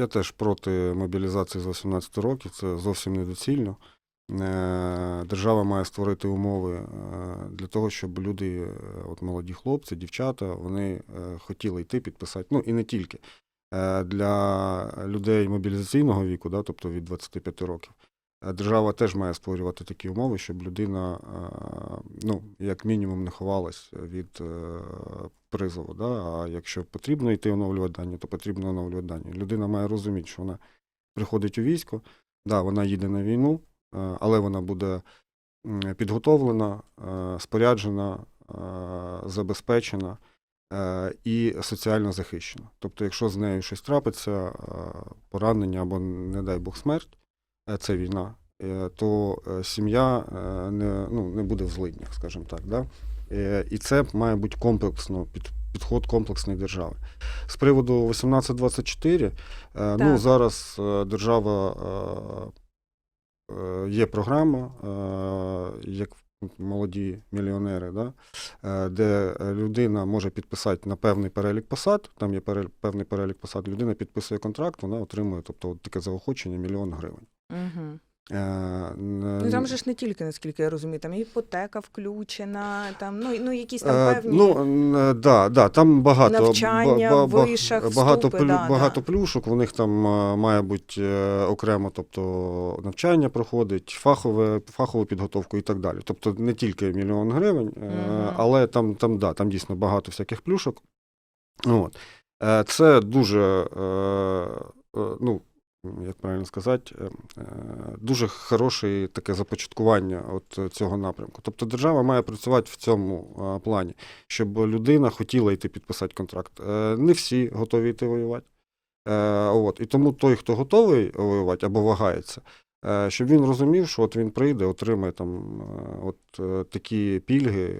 Я теж проти мобілізації з 18 років, це зовсім недоцільно. Е, Держава має створити умови е, для того, щоб люди, е, от молоді хлопці, дівчата, вони хотіли йти підписати. Ну і не тільки. Для людей мобілізаційного віку, да, тобто від 25 років, держава теж має створювати такі умови, щоб людина, е, ну, як мінімум, не ховалась від е, призову. Да? А якщо потрібно йти оновлювати дані, то потрібно оновлювати дані. Людина має розуміти, що вона приходить у військо, да, вона їде на війну, е, але вона буде підготовлена, е, споряджена, е, забезпечена е, і соціально захищена. Тобто, якщо з нею щось трапиться, е, поранення або, не дай Бог, смерть, е, це війна, е, то е, сім'я е, не, ну, не буде в злиднях, скажімо так. Да? Е, І це має бути комплексно, під, підход комплексної держави. З приводу 1824, е, ну, зараз е, держава е, е, є програма, е, як молоді мільйонери, да? е, де людина може підписати на певний перелік посад, там є певний перелік посад, людина підписує контракт, вона отримує тобто, от таке заохочення мільйон гривень. Угу. Е, Ну там же ж не тільки, наскільки я розумію, там іпотека включена, там ну, ну якісь Е, там певні. Ну, е, да, да, там багато, Навчання, ба- ба- вишах, багато, вступи, плю- да, багато да. плюшок, у них там е, має бути е, окремо тобто, навчання проходить, фахове, фахову підготовку і так далі. Тобто не тільки мільйон гривень, е, Мгм. але там, там, да, там дійсно багато всяких плюшок. От. Е, Це дуже, е, е, ну, як правильно сказати, е, е, дуже хороше таке започаткування от цього напрямку. Тобто держава має працювати в цьому е, плані, щоб людина хотіла йти підписати контракт. Не всі готові йти воювати. От. І тому той, хто готовий воювати або вагається, щоб він розумів, що от він прийде, отримає там от такі пільги,